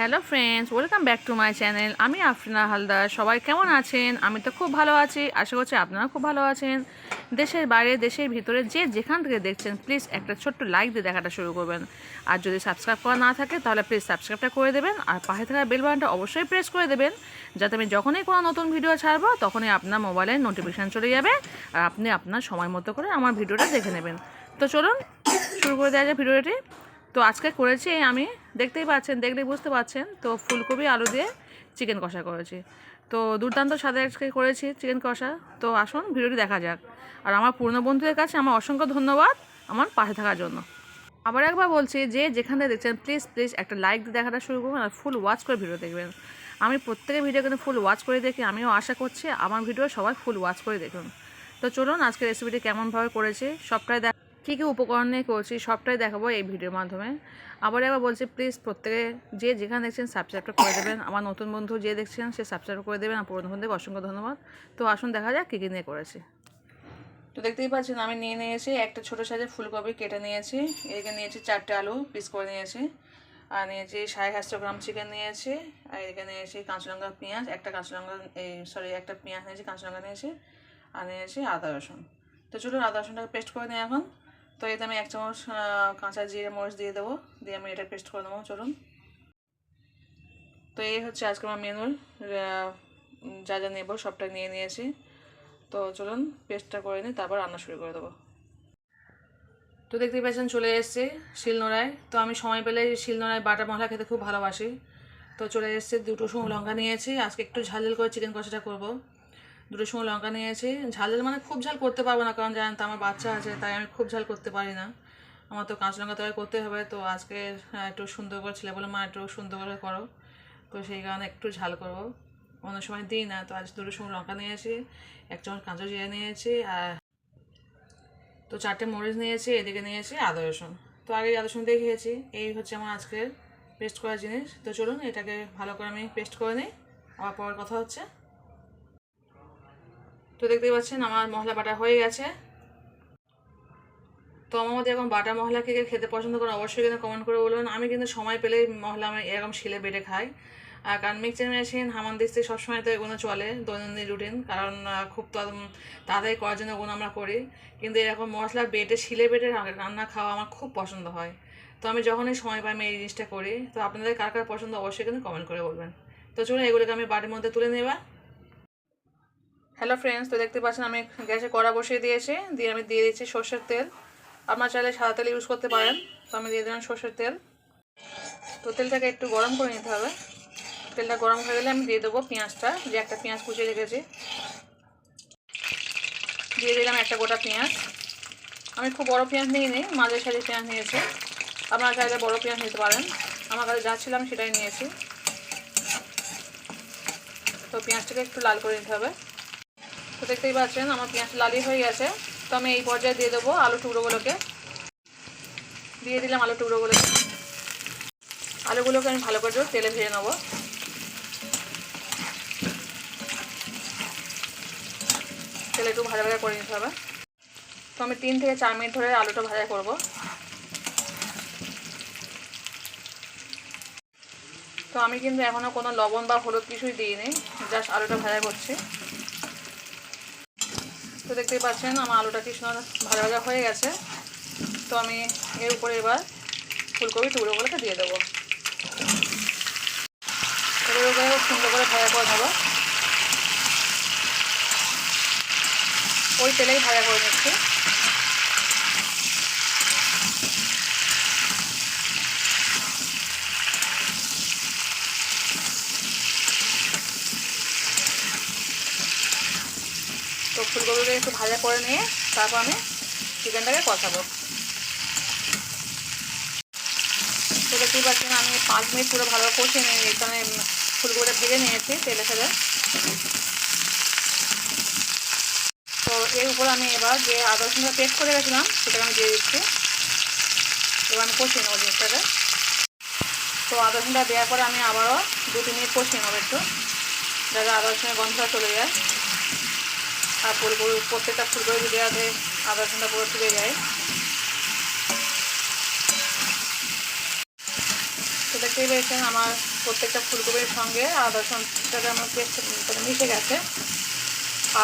Hello friends, welcome back to my channel. আমি আফরিনা হালদার। সবাই কেমন আছেন? আমি তো খুব ভালো আছি। আশা করছি আপনারা খুব ভালো আছেন। দেশের বাইরে, দেশের ভিতরে যে যেখান থেকে দেখছেন প্লিজ একটা ছোট্ট লাইক দিয়ে দেখাটা শুরু করবেন। আর যদি সাবস্ক্রাইব করা না থাকে, তাহলে প্লিজ সাবস্ক্রাইবটা করে দেবেন। আর পাশে থাকা বেল বাটনটা অবশ্যই প্রেস করে দেবেন, যাতে আমি যখনই কোনো নতুন ভিডিও ছাড়বো, তখনই আপনার মোবাইলে নোটিফিকেশান চলে যাবে আর আপনি আপনার সময় মতো করে আমার ভিডিওটা দেখে নেবেন। তো চলুন, শুরু করে দেওয়া যায় ভিডিওটি তো আজকে করেছি আমি দেখতেই পাচ্ছেন, দেখলেই বুঝতে পারছেন তো ফুলকপি, আলু দিয়ে চিকেন কষা করেছি। তো দুর্দান্ত স্বাদে আজকে করেছি চিকেন কষা। তো আসুন, ভিডিওটি দেখা যাক। আর আমার পুরনো বন্ধুদের কাছে আমার অসংখ্য ধন্যবাদ আমার পাশে থাকার জন্য। আবার একবার বলছি যে যেখানে দেখছেন প্লিজ প্লিজ একটা লাইক দিয়ে দেখাটা শুরু করবেন আর ফুল ওয়াচ করে ভিডিও দেখবেন। আমি প্রত্যেকের ভিডিও কিন্তু ফুল ওয়াচ করে দেখি, আমিও আশা করছি আমার ভিডিও সবাই ফুল ওয়াচ করে দেখুন। তো চলুন আজকে রেসিপিটি কেমনভাবে করেছি, সবটাই দেখ কী কী উপকরণ নিয়ে করছি সবটাই দেখাবো এই ভিডিওর মাধ্যমে। আবার একবার বলছি প্লিজ প্রত্যেকে যে যেখানে দেখছেন সাবস্ক্রাইবটা করে দেবেন। আমার নতুন বন্ধু যে দেখছেন, সে সাবস্ক্রাইব করে দেবেন। আর পুরনো বন্ধুকে অসংখ্য ধন্যবাদ। তো আসুন দেখা যাক কী কী নিয়ে করেছি। তো দেখতেই পাচ্ছেন, আমি নিয়ে নিয়েছি একটা ছোটো সাইজের ফুলকপি কেটে নিয়েছি। এদিকে নিয়েছি চারটে আলু পিস করে নিয়েছি। আর নিয়েছি সাড়ে সাতশো গ্রাম চিকেন নিয়েছি। আর এদিকে নিয়েছি কাঁচা লঙ্কা পেঁয়াজ, একটা কাঁচা লঙ্কা এই সরি একটা পেঁয়াজ নিয়েছি কাঁচা লঙ্কা নিয়েছি। আর নিয়েছি আদা রসুন। তো চলুন আদা রসুনটাকে পেস্ট করে নিই এখন। তো এতে আমি এক চামচ কাঁচা জিরে মরিচ দিয়ে দেবো। দিয়ে আমি এটা পেস্ট করে নেব, চলুন। তো এই হচ্ছে আজকে আমার মেনুর যা যা নেব সবটা নিয়ে নিয়েছি। তো চলুন পেস্টটা করে নিই তারপর রান্না শুরু করে দেবো। তো দেখতেই পাচ্ছেন, চলে এসেছি শিলনোড়ায়। তো আমি সময় পেলে শিলনোড়ায় বাটা মশলা খেতে খুব ভালোবাসি। তো চলে এসেছি, দুটো সময় লঙ্কা নিয়েছি। আজকে একটু ঝাল করে চিকেন কষাটা করব। দুটো সময় লঙ্কা নিয়েছি। ঝাল ঝাল মানে খুব ঝাল করতে পারব না, কারণ জানেন তো আমার বাচ্চা আছে, তাই আমি খুব ঝাল করতে পারি না। আমার তো কাঁচা লঙ্কা তৈরি করতে হবে, তো আজকে একটু সুন্দর করে ছেলে বলে, মা, একটু সুন্দর করে করো। তো সেই কারণে একটু ঝাল করব। অন্য সময় দিই না, তো আজ দুটো সময় লঙ্কা নিয়েছি, এক চামচ কাঁচা জিরে নিয়েছি, আর তো চারটে মরিচ নিয়েছি, এদিকে নিয়েছি আদা রসুন। তো আগে আদা রসুন দিয়ে খেয়েছি, এই হচ্ছে আমার আজকের পেস্ট করার জিনিস। তো চলুন, এটাকে ভালো করে আমি পেস্ট করে নিই, আবার পরের কথা হচ্ছে তো দেখতেই পাচ্ছেন আমার মশলা বাটা হয়ে গেছে। তো আমার মধ্যে এখন বাটা মশলা কে খেতে পছন্দ করেন অবশ্যই কিন্তু কমেন্ট করে বলবেন। আমি কিন্তু সময় পেলেই মশলা আমি এরকম শিলে বেটে খাই। আর কারণ মিক্সচার মেশিন হামান দিস্তি সবসময় তো এগুলো চলে, দৈনন্দিন রুটিন কারণ খুব তাড়া- তাড়াতাড়ি করার জন্য এগুলো আমরা করি। কিন্তু এরকম মশলা বেটে, শিলে বেটে রান্না খাওয়া আমার খুব পছন্দ হয়। তো আমি যখনই সময় পাই আমি এই জিনিসটা করি। তো আপনাদের কার কার পছন্দ অবশ্যই কিন্তু কমেন্ট করে বলবেন। তো চলুন এগুলোকে আমি বাড়ির মধ্যে তুলে নেবা হ্যালো ফ্রেন্ডস তো দেখতে পাচ্ছেন আমি গ্যাসে কড়া বসিয়ে দিয়েছি। দিয়ে আমি দিয়ে দিচ্ছি সর্ষের তেল। আপনার চাইলে সাদা তেল ইউজ করতে পারেন। তো আমি দিয়ে দিলাম সর্ষের তেল। তো তেলটাকে একটু গরম করে নিতে হবে। তেলটা গরম হয়ে গেলে আমি দিয়ে দেবো পেঁয়াজটা। যে একটা পেঁয়াজ কুচিয়ে রেখেছি। দিয়ে দিলাম একটা গোটা পেঁয়াজ। আমি খুব বড় পেঁয়াজ নিয়ে নিই মাঝের সাইজের পেঁয়াজ নিয়েছি। আপনারা চাইলে বড় পেঁয়াজ নিতে পারেন। আমার কাছে যা ছিল সেটাই নিয়েছি। তো পেঁয়াজটাকে একটু লাল করে নিতে হবে। তো দেখতেই পাচ্ছেন, আমার পেঁয়াজ লালি হয়ে গেছে। তো আমি এই পর্যায়ে দিয়ে দেবো আলু টুকরোগুলোকে। দিয়ে দিলাম আলু টুকরোগুলোকে। আলুগুলোকে আমি ভালো করে তেলে ভেজে নেব। তেলে একটু ভাজা ভাজা করে নিতে হবে। তো আমি তিন থেকে চার মিনিট ধরে আলুটা ভাজা করব। তো আমি কিন্তু এখনও কোনো লবণ বা হলুদ কিছুই দিইনি, জাস্ট আলুটা ভাজা করছি। তো দেখতেই পাচ্ছেন, আমার আলুটা কি সুন্দর ভাজা ভাজা হয়ে গেছে। তো আমি এর উপরে এবার ফুলকপি টুকরোগুলোকে দিয়ে দেবো। সুন্দর করে ভাজা করে নেব। ওই তেলেই ভাজা করে নিচ্ছি। ফুলকপিটাকে একটু ভাজা করে নিয়ে তারপর আমি চিকেনটাকে কষাবো। তো দেখতেই পাচ্ছেন আমি পাঁচ মিনিট পুরো ভালো কষিয়ে নিয়ে এখানে ফুলকপিটা ভেজে নিয়েছি তেলে ফেলে তো এর উপর আমি এবার যে আদা রসুনটা পেস্ট করে গেছিলাম সেটাকে আমি দিয়ে দিচ্ছি। এবার আমি কষিয়ে নেব জিনিসটাকে। তো আদা রসুনটা দেওয়ার পরে আমি আবারও দু তিন মিনিট কষিয়ে নেব একটু, যাতে আদা রসুনের গন্ধটা চলে যায়। আর ফুলকপি প্রত্যেকটা ফুলকপি দেওয়াতে আদা রসুনটা পুরো ঢুকে যায়। তো দেখতেই পেয়েছেন আমার প্রত্যেকটা ফুলকপির সঙ্গে আদা রসুনটাকে আমার পেস্ট মিশে গেছে।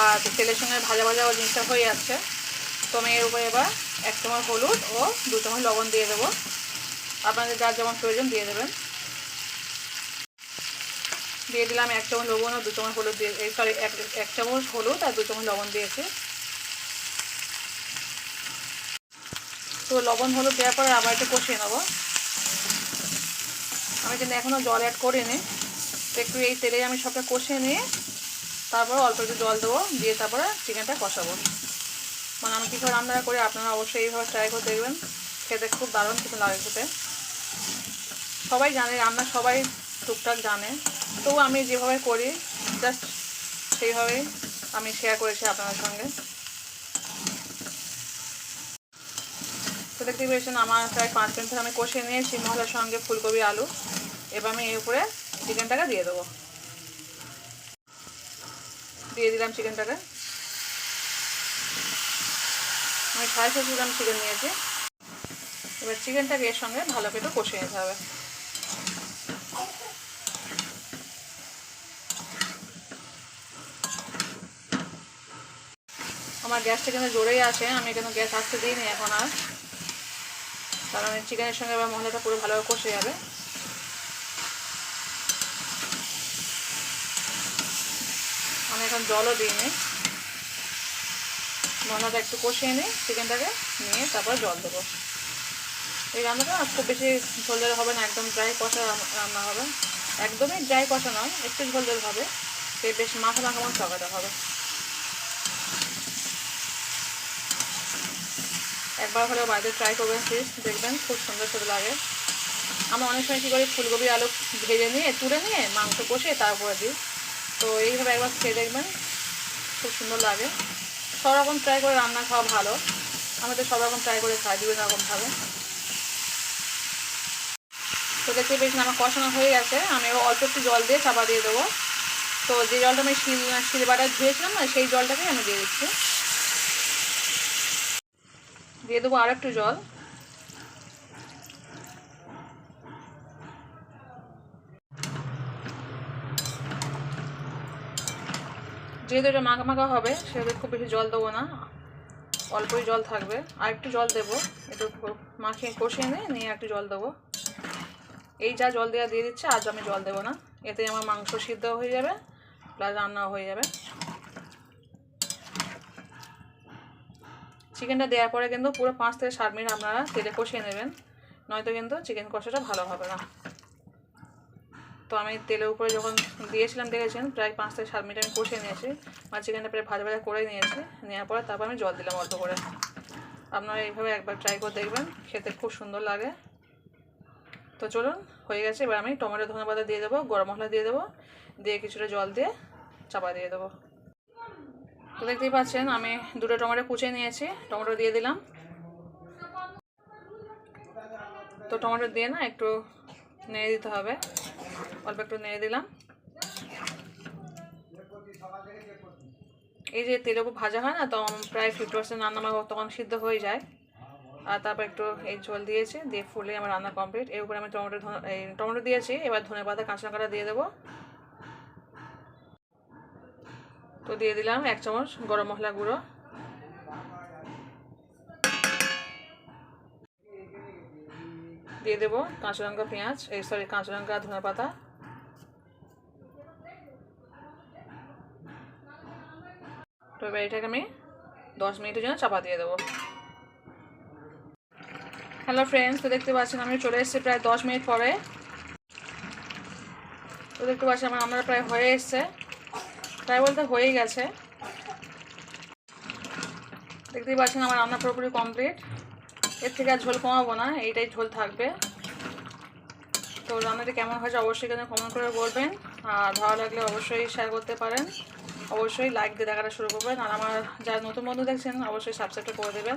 আর তেলের সঙ্গে ভাজা ভাজা ও জিনিসটা হয়ে যাচ্ছে। তো আমি এর উপরে এবার এক চামচ হলুদ ও দু চামচ লবণ দিয়ে দেবো। আপনাদের যার যেমন প্রয়োজন দিয়ে দেবেন। দিয়ে দিলাম এক চামচ লবণ ও দু চামচ হলুদ দিয়ে সরি এক এক চামচ হলুদ আর দু চামচ লবণ দিয়েছে। তো লবণ হলুদ দেওয়ার পরে আবার একটু কষিয়ে নেব। আমি কিন্তু এখনও জল অ্যাড করিনি। তো একটু এই তেলে আমি সবটা কষিয়ে নিয়ে তারপর অল্প একটু জল দেবো, দিয়ে তারপরে চিকেনটা কষাবো। মানে আমি কীভাবে রান্না করি আপনারা অবশ্যই এইভাবে ট্রাই করে দেখবেন। খেতে খুব দারুণ খেতে লাগে খেতে। সবাই জানে রান্না সবাই টুকটাক জানে। তবু আমি যেভাবে করি জাস্ট সেইভাবেই আমি শেয়ার করেছি আপনাদের সঙ্গে। তো দেখতে পেয়েছেন, আমার প্রায় পাঁচ মিনিট ধরে আমি কষিয়ে নিয়েছি মশলার সঙ্গে ফুলকপি, আলু। এবার আমি এর উপরে চিকেনটাকে দিয়ে দেবো। দিয়ে দিলাম চিকেনটাকে। আমি সাড়ে ছশো গ্রাম চিকেন নিয়েছি। এবার চিকেনটাকে এর সঙ্গে ভালো করে কষিয়ে নিতে হবে। আমার গ্যাসটা কিন্তু জোরেই আছে, আমি কিন্তু গ্যাস আসতে দিইনি এখন আর। কারণ চিকেনের সঙ্গে এবার মশলাটা পুরো ভালোভাবে কষে যাবে। আমি এখন জলও দিইনি। মশলাটা একটু কষিয়ে নিই, চিকেনটাকে নিয়ে তারপর জল দেবো। এই রান্নাটা খুব বেশি ঝোল ঝোল হবে না, একদম ড্রাই কষা রান্না হবে। একদমই ড্রাই কষা নয়, একটু ঝোল হবে। সে বেশ মাথা মাখা মতো হবে। একবার হলেও বাড়িতে ট্রাই করবেন প্লিজ দেখবেন, খুব সুন্দর সুন্দর লাগে। আমরা অনেক সময় কী করি ফুলকপি আলু ভেজে নিয়ে, তুলে নিয়ে, মাংস কষে তারপরে দিই। তো এইভাবে একবার খেয়ে দেখবেন, খুব সুন্দর লাগে। সব রকম ট্রাই করে রান্না খাওয়া ভালো। আমি তো সব রকম ট্রাই করে খাই, বিভিন্ন রকমভাবে তো দেখতে পেয়েছেন, আমার কষানো হয়ে গেছে। আমি এবার অল্প একটু জল দিয়ে চাপা দিয়ে দেবো। তো যে জলটা আমি শিল শিলবাটা ধুয়েছিলাম না, সেই জলটাকেই আমি দিয়ে দিচ্ছি। দিয়ে দেবো আর একটু জল। যেহেতু এটা মাখা মাখা হবে, সেহেতু খুব বেশি জল দেবো না। অল্পই জল থাকবে। আর একটু জল দেবো। একটু মাখিয়ে কষিয়ে নিয়ে নিয়ে একটু জল দেবো। এই যা জল দেওয়া দিয়ে দিচ্ছে, আজ আমি জল দেবো না। এতে আমার মাংস সিদ্ধ হয়ে যাবে, প্লাস রান্নাও হয়ে যাবে। চিকেনটা দেওয়ার পরে কিন্তু পুরো পাঁচ থেকে সাত মিনিট আপনারা তেলে কষিয়ে নেবেন। নয়তো কিন্তু চিকেন কষাটা ভালো হবে না। তো আমি তেলের উপরে যখন দিয়েছিলাম, দেখেছেন? প্রায় পাঁচ থেকে সাত মিনিট আমি কষিয়ে নিয়েছি। আর চিকেনটা প্রায় ভাজা ভাজা করে নিয়েছি। নেওয়ার পরে তারপর আমি জল দিলাম অল্প করে। আপনারা এইভাবে একবার ট্রাই করে দেখবেন। খেতে খুব সুন্দর লাগে। তো চলুন, হয়ে গেছে। এবার আমি টমেটো ধনে পাতা দিয়ে দেবো, গরম মশলা দিয়ে দেবো। দিয়ে কিছুটা জল দিয়ে চাপা দিয়ে দেবো। তো দেখতেই পাচ্ছেন, আমি দুটো টমেটো কুচিয়ে নিয়েছি, টমেটো দিয়ে দিলাম। তো টমেটো দিয়ে না একটু নেড়ে দিতে হবে, অল্প একটু নেড়ে দিলাম। এই যে তেলের ভাজা হয় না, তখন প্রায় ফিফটি পার্সেন্ট রান্না আমার তখন সিদ্ধ হয়ে যায়। আর তারপর একটু এই ঝোল দিয়েছি, দিয়ে ফুলে আমার রান্না কমপ্লিট এর উপরে আমি টমেটো এই টমেটো দিয়েছি, এবার ধনে পাতা, কাঁচা লঙ্কাটা দিয়ে দেবো। তো দিয়ে দিলাম এক চামচ গরম মশলা গুঁড়ো। দিয়ে দেবো কাঁচা লঙ্কা পেঁয়াজ, এই সরি কাঁচা লঙ্কা ধনে পাতা। তো এবার এটাকে আমি দশ মিনিটের জন্য চাপা দিয়ে দেবো। হ্যালো ফ্রেন্ডস তো দেখতে পাচ্ছেন আমি চলে এসেছি প্রায় দশ মিনিট পরে। তো দেখতে পাচ্ছি আমার, আমরা প্রায় হয়ে এসছে। প্রায় বলতে হয়েই গেছে। দেখতেই পাচ্ছেন আমার রান্না পুরোপুরি কমপ্লিট এর থেকে আর ঝোল কমাবো না, এইটাই ঝোল থাকবে। তো রান্নাটি কেমন হয়েছে অবশ্যই কিন্তু কমেন্ট করে বলবেন। আর ভালো লাগলে অবশ্যই শেয়ার করতে পারেন। অবশ্যই লাইক দিয়ে দেখাটা শুরু করবেন। আর আমার যারা নতুন বন্ধু দেখছেন, অবশ্যই সাবস্ক্রাইবটা করে দেবেন।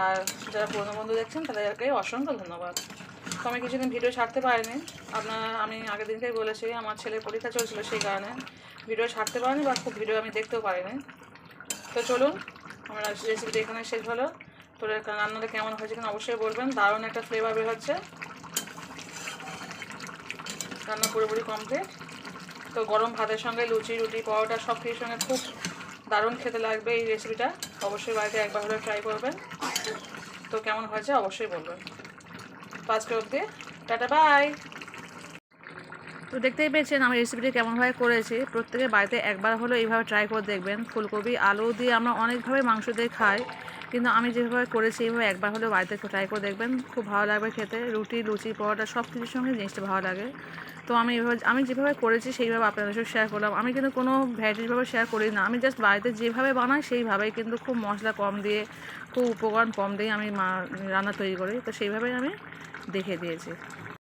আর যারা পুরনো বন্ধু দেখছেন, তাদেরকে অসংখ্য ধন্যবাদ। তো আমি কিছুদিন ভিডিও ছাড়তে পারিনি। আপনার, আমি আগের দিনকেই বলেছি, আমার ছেলের পরীক্ষা চলছিল সেই কারণে ভিডিও ছাড়তে পারিনি বা খুব ভিডিও আমি দেখতেও পারিনি। তো চলুন, আমার রেসিপিটা এখানে শেষ হলো। তো রান্নাটা কেমন হয়েছে কিনা অবশ্যই বলবেন। দারুণ একটা ফ্লেভার বের হচ্ছে। রান্না পুরোপুরি কমপ্লিট তো গরম ভাতের সঙ্গে লুচি, রুটি, পরোটা সব কিছুর সঙ্গে খুব দারুণ খেতে লাগবে এই রেসিপিটা অবশ্যই বাড়িতে একবার হলে ট্রাই করবেন। তো কেমন হয়েছে অবশ্যই বলবেন। আজকে অবধি। Tata, bye. তো দেখতেই পেয়েছেন আমি রেসিপিটি কেমনভাবে করেছি। প্রত্যেকে বাড়িতে একবার হলেও এইভাবে ট্রাই করে দেখবেন। ফুলকপি, আলু দিয়ে আমরা অনেকভাবে মাংস দিয়ে খাই। কিন্তু আমি যেভাবে করেছি, এইভাবে একবার হলেও বাড়িতে ট্রাই করে দেখবেন। খুব ভালো লাগবে খেতে। রুটি, লুচি, পরোটা সব কিছুর সঙ্গে জিনিসটা ভালো লাগে। তো আমি এভাবে আমি যেভাবে করেছি, সেইভাবে আপনাদের সাথে শেয়ার করলাম। আমি কিন্তু কোনো ভ্যারাইটিসভাবে শেয়ার করি না। আমি জাস্ট বাড়িতে যেভাবে বানাই, সেইভাবেই কিন্তু খুব মশলা কম দিয়ে, খুব উপকরণ কম দিয়ে আমি রান্না তৈরি করি। তো সেইভাবেই আমি দেখে দিয়েছি।